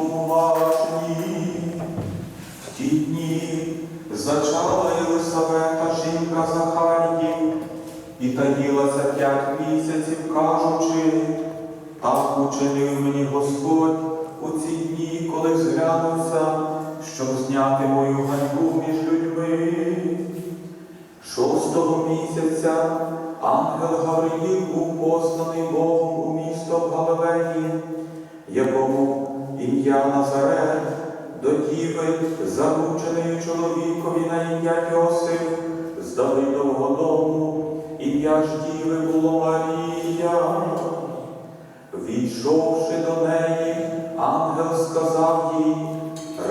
уважні. В ті дні зачала Єлисавета жінка Захарії і таїлася п'ять місяців, кажучи, так учинив мені Господь у ці дні, коли зглянувся, щоб зняти мою ганьбу між людьми. Шостого місяця ангел Гавриїл був посланий Богом у місто Галилеї, якому ім'я Назарет до діви, зарученої чоловікові на ім'я Йосиф, з Давидового дому, ім'я ж діви було Марія. Війшовши до неї, ангел сказав їй,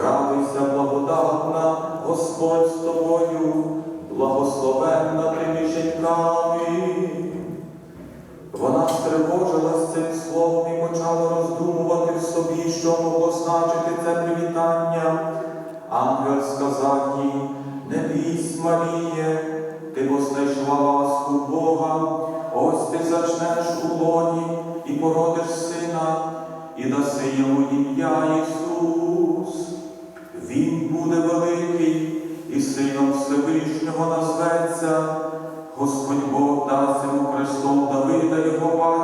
радуйся, благодатна, Господь з тобою, благословенна ти між жінками. Вона стривожилась цим словом в собі, що могло значити це привітання. Ангел сказав їй, не бійсь, Маріє, ти бо знайшла ласку Бога, ось ти зачнеш у лоні і породиш сина, і даси йому ім'я Ісус. Він буде великий і сином Всевишнього назветься. Господь Бог дасть йому престол Давида його батька,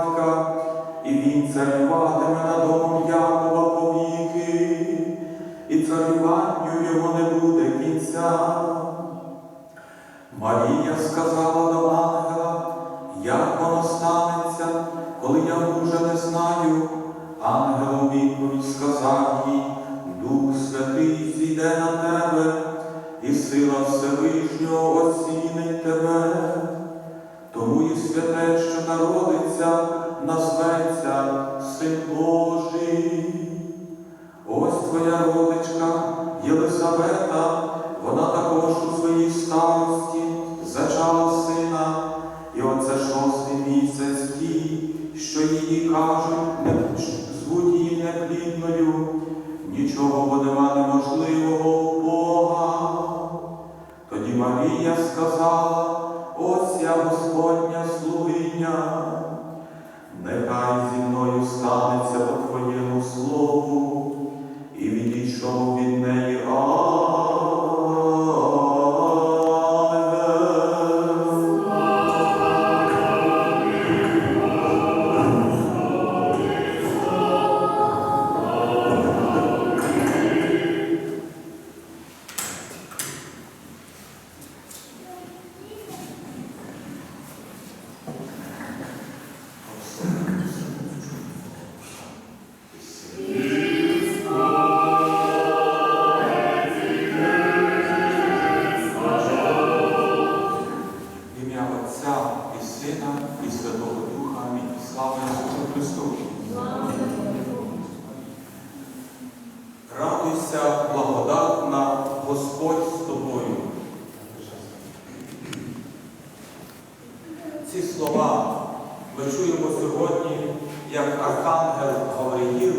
він царюватиме над домом Якова повіки, і царюванню його не буде кінця. Марія сказала до ангела, як воно станеться, коли я мужа не знаю. Ангел відповідь сказав їй, Дух Святий зійде на тебе, і сила Всевишнього оцінить тебе. Тому і святе, що народиться, назветься зі мною станеться по твоєму слову, сьогодні, як Архангел Гавриїл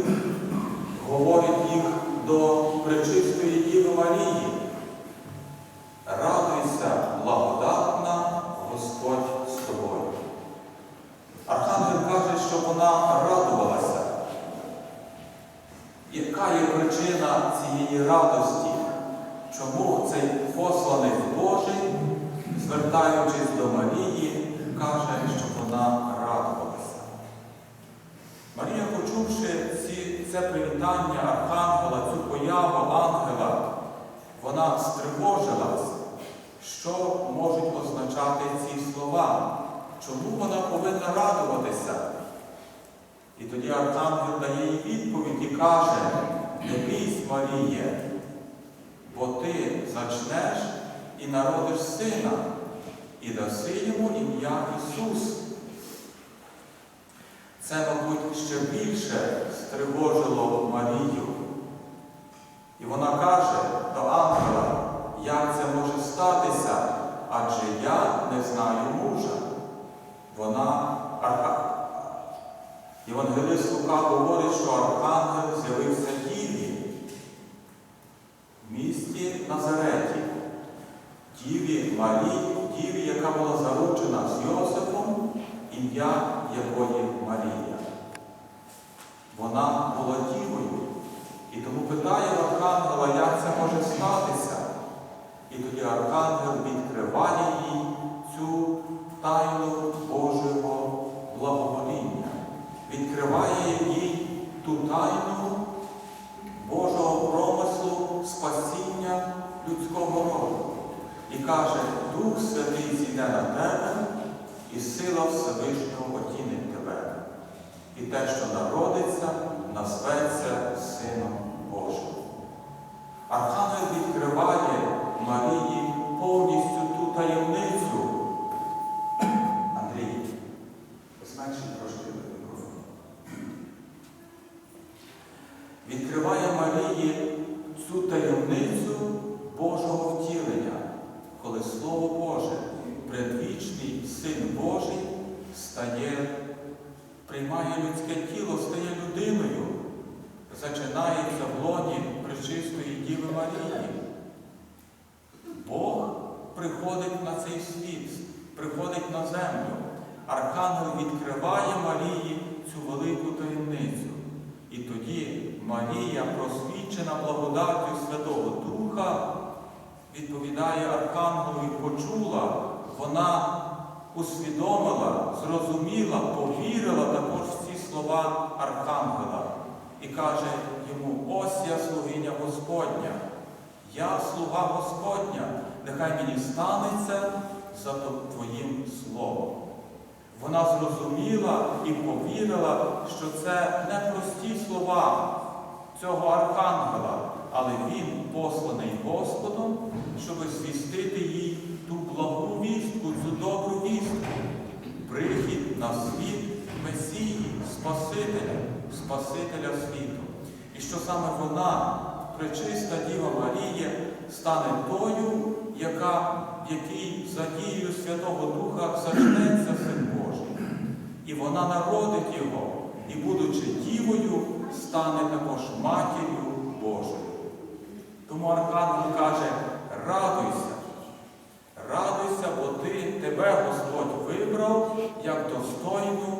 говорить їх до пречистої Діви Марії. Радуйся, благодатна, Господь з тобою. Архангел каже, що вона радувалася. Яка є причина цієї радості? Чому цей посланець Божий, звертаючись до Марії, каже, що вона радувалася? Марія, почувши ці, це привітання Архангела, цю появу ангела, вона стривожилась, що можуть означати ці слова, чому вона повинна радуватися. І тоді Архангел дає їй відповідь і каже, не бійсь, Маріє, бо ти зачнеш і народиш сина, і даси йому ім'я Ісус. Це, мабуть, ще більше стривожило Марію. І вона каже до ангела, як це може статися, адже я не знаю мужа. Вона арха... Євангелист Лука говорить, що архангел з'явився Діві в місті Назареті, Діві Марії, Діві, яка була заручена з Йосифом, ім'я якої Марія. Вона була дівою. І може статися. І тоді архангел відкриває їй цю тайну Божого благовоління, відкриває їй ту тайну Божого промислу спасіння людського роду. І каже, Дух Святий зійде на тебе, і сила Всевишнього отінить тебе. І те, що народиться, назветься Сином Божим. Архангел відкриває Марії повністю ту таємницю. Андрій, зменши трошки мікрофон. Відкриває Марії цю таємницю Божого втілення, коли Слово Боже, предвічний Син Божий, стає, приймає людське тіло, стає людиною, зачинається в лоні Пречистої Діви Марії. Бог приходить на цей світ, приходить на землю. Архангел відкриває Марії цю велику таємницю. І тоді Марія, просвічена благодаттю Святого Духа, відповідає Архангелу і почула, вона усвідомила, зрозуміла, повірила також в ці слова Архангела і каже йому, ось я слугиня Господня, я слуга Господня, нехай мені станеться за Твоїм словом. Вона зрозуміла і повірила, що це не прості слова цього архангела, але він посланий Господом, щоб звістити їй ту благу вістку, цю добру Спасителя, світу. І що саме вона, пречиста Діва Марія, стане тою, яка, в якій за дією Святого Духа зачнеться Син Божий. І вона народить його, і, будучи дівою, стане також матір'ю Божою. Тому Архангел каже, радуйся, радуйся, бо ти, тебе Господь вибрав як достойну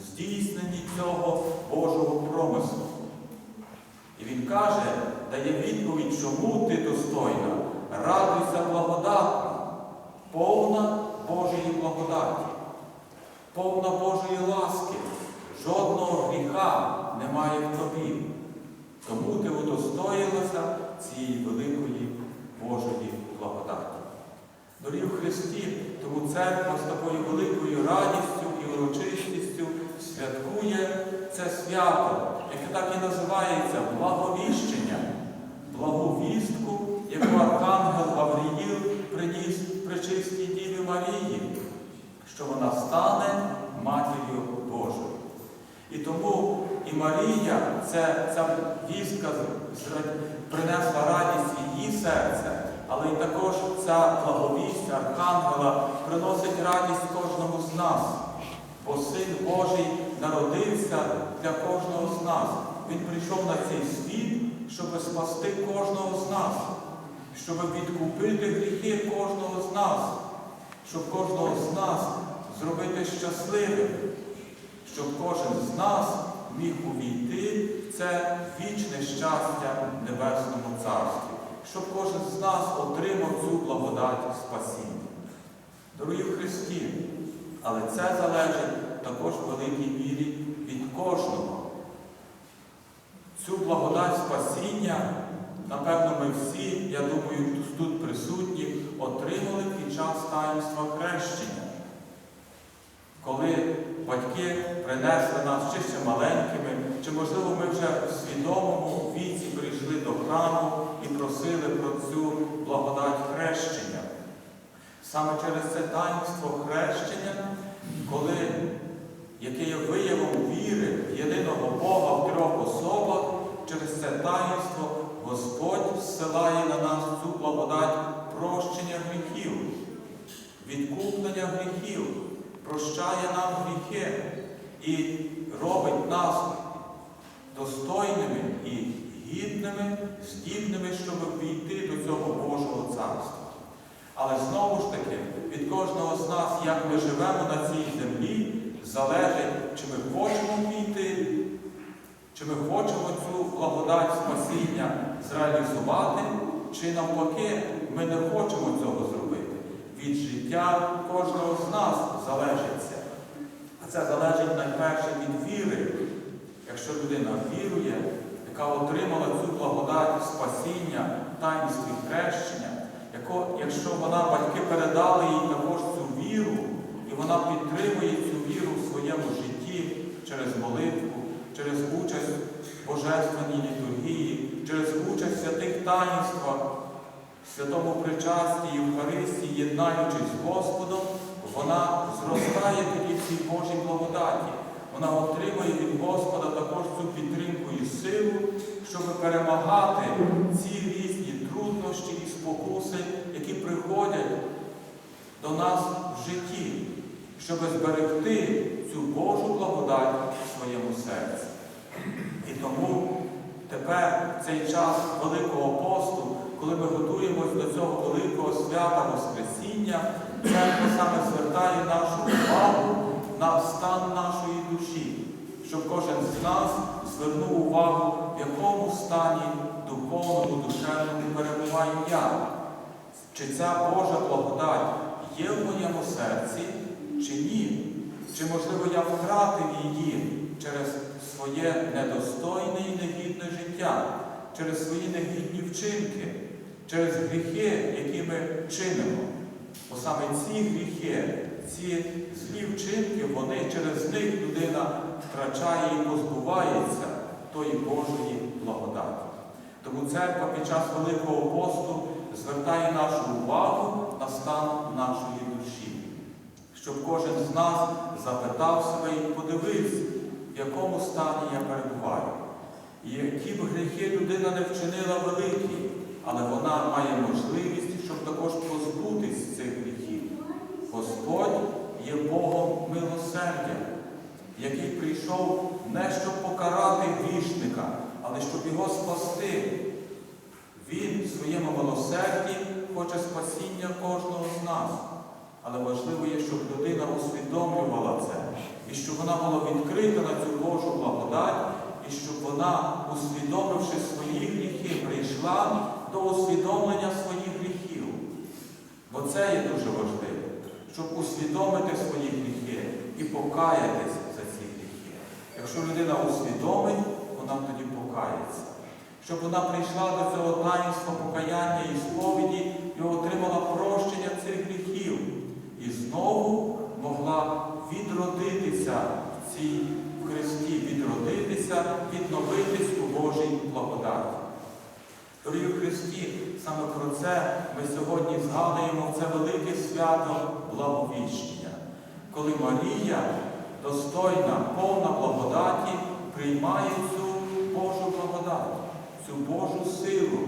в здійсненні цього Божого промислу. І він каже, дає відповідь, чому ти достойна, радуйся благодатна, повна Божої благодаті, повна Божої ласки, жодного гріха немає в тобі. Тому ти удостоїлася цієї великої Божої благодаті. Дорогі в Христі, тому церква з такою великою радістю і урочистістю святкує це свято, яке так і називається благовіщення, благовістку, яку Архангел Гавриїл приніс причистій Діві Марії, що вона стане матір'ю Божою. І тому і Марія, це, ця вістка принесла радість в її серце, але й також ця благовість Архангела приносить радість кожному з нас. Бо Син Божий народився для кожного з нас. Він прийшов на цей світ, щоб спасти кожного з нас, щоб відкупити гріхи кожного з нас, щоб кожного з нас зробити щасливим, щоб кожен з нас міг увійти в це вічне щастя в Небесному Царстві, щоб кожен з нас отримав цю благодать спасіння. Дорогі Христі, але це залежить також в великій мірі від кожного. Цю благодать спасіння, напевно, ми всі, я думаю, тут присутні, отримали під час таїнства хрещення. Коли батьки принесли нас чи ще маленькими, чи, можливо, ми вже у свідомому віці прийшли до храму і просили про цю благодать хрещення. Саме через це таїнство хрещення, коли, яке є виявом віри в єдиного Бога в трьох особах, через це таїнство Господь зсилає на нас цю благодать прощення гріхів, відкуплення гріхів, прощає нам гріхи і робить нас достойними і гідними, здібними, щоб війти до цього Божого царства. Але знову від кожного з нас, як ми живемо на цій землі, залежить, чи ми хочемо війти, чи ми хочемо цю благодать спасіння зреалізувати, чи навпаки ми не хочемо цього зробити. Від життя кожного з нас залежить це. А це залежить найперше від віри. Якщо людина вірує, яка отримала цю благодать спасіння, таїнстві хрещення, якщо вона, батьки передали їй також цю віру, і вона підтримує цю віру в своєму житті через молитву, через участь в божественній літургії, через участь в святих таїнствах, в святому причасті, Євхаристії, єднаючись з Господом, вона зростає тоді в цій Божій благодаті. Вона отримує від Господа також цю підтримку і силу, щоб перемагати ці різні труднощі і спокуси, які приходять до нас в житті, щоб зберегти цю Божу благодать в своєму серці. І тому тепер в цей час Великого посту, коли ми готуємось до цього великого свята Воскресіння, церква саме звертає нашу увагу на стан нашої душі, щоб кожен з нас звернув увагу, в якому стані духовному, душевному перебуваю я. Чи ця Божа благодать є в моєму серці, чи ні? Чи, можливо, я втратив її через своє недостойне і негідне життя, через свої негідні вчинки, через гріхи, які ми чинимо? Бо саме ці гріхи, ці злі вчинки, вони через них людина втрачає і позбувається тої Божої благодаті. Тому церква під час Великого посту звертає нашу увагу на стан нашої душі, щоб кожен з нас запитав себе і подивився, в якому стані я перебуваю. І які б гріхи людина не вчинила великі, але вона має можливість, щоб також позбутись цих гріхів. Господь є Богом милосердя, який прийшов не щоб покарати грішника, але щоб його спасти. Він в своєму милосерді хоче спасіння кожного з нас. Але важливо є, щоб людина усвідомлювала це, і щоб вона була відкрита на цю Божу благодать, і щоб вона, усвідомивши свої гріхи, прийшла до усвідомлення своїх гріхів. Бо це є дуже важливо, щоб усвідомити свої гріхи і покаятись. Якщо людина усвідомить, вона тоді покається. Щоб вона прийшла до цього таїнства покаяння і сповіді і отримала прощення цих гріхів. І знову могла відродитися в цій Христі, відродитися, відновитись у Божій благодаті. Дорогі Христі, саме про це ми сьогодні згадуємо це велике свято благовіщення, коли Марія, достойна, повна благодаті, приймає цю Божу благодать, цю Божу силу,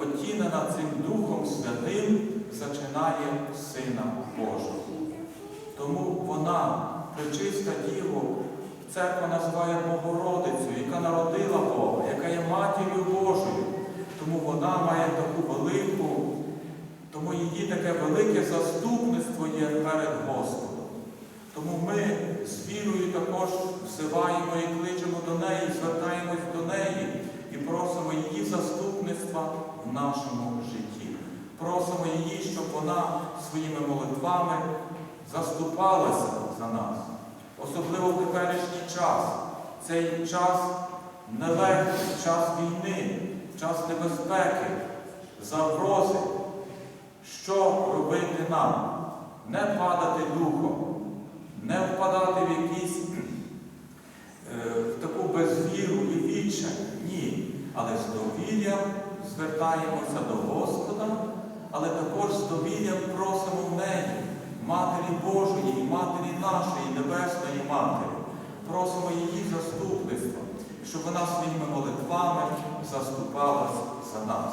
отінена цим Духом Святим, зачинає Сина Божого. Тому вона, пречиста Діву, церква називає Богородицею, яка народила Бога, яка є матір'ю Божою. Тому вона має таку велику, тому її таке велике заступництво є перед Господом. Тому ми з вірою також взиваємо і кличемо до неї, звертаємось до неї і просимо її заступництва в нашому житті. Просимо її, щоб вона своїми молитвами заступалася за нас. Особливо в теперішній час. Цей час нелегкий, час війни, час небезпеки, загрози. Що робити нам? Не падати духом, не впадати в якісь е, в таку безвіру і відчай. Ні. Але з довір'ям звертаємося до Господа, але також з довір'ям просимо в неї, Матері Божої Матері нашої, Небесної Матері. Просимо її заступництва, щоб вона своїми молитвами заступалась за нас,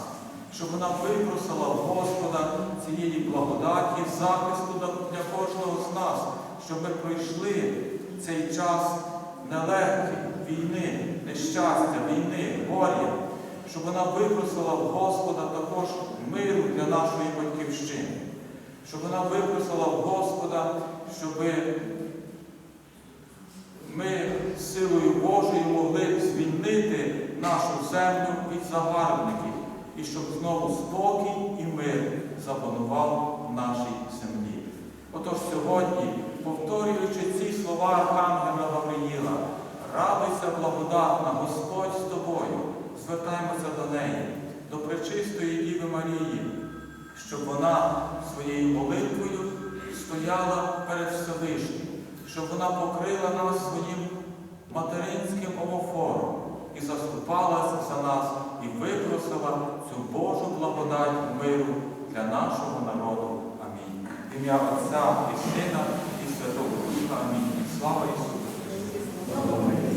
щоб вона випросила Господа цієї благодаті, захисту для кожного з нас, щоб ми пройшли цей час нелегкий, війни, нещастя, війни, горя, щоб вона випросила в Господа також миру для нашої батьківщини, щоб вона випросила в Господа, щоб ми силою Божою могли звільнити нашу землю від загарбників і щоб знову спокій і мир запанував в нашій землі. Отож сьогодні, повторюючи ці слова Архангела Гавриїла, радуйся, благодатна, Господь з тобою, звертаємося до неї, до пречистої Діви Марії, щоб вона своєю молитвою стояла перед Всевишнім, щоб вона покрила нас своїм материнським омофором і заступалася за нас, і випросила цю Божу благодать миру для нашого народу. Амінь. Ім'я Отця і Сина, Святого Духа. Амінь. Слава Ісусу!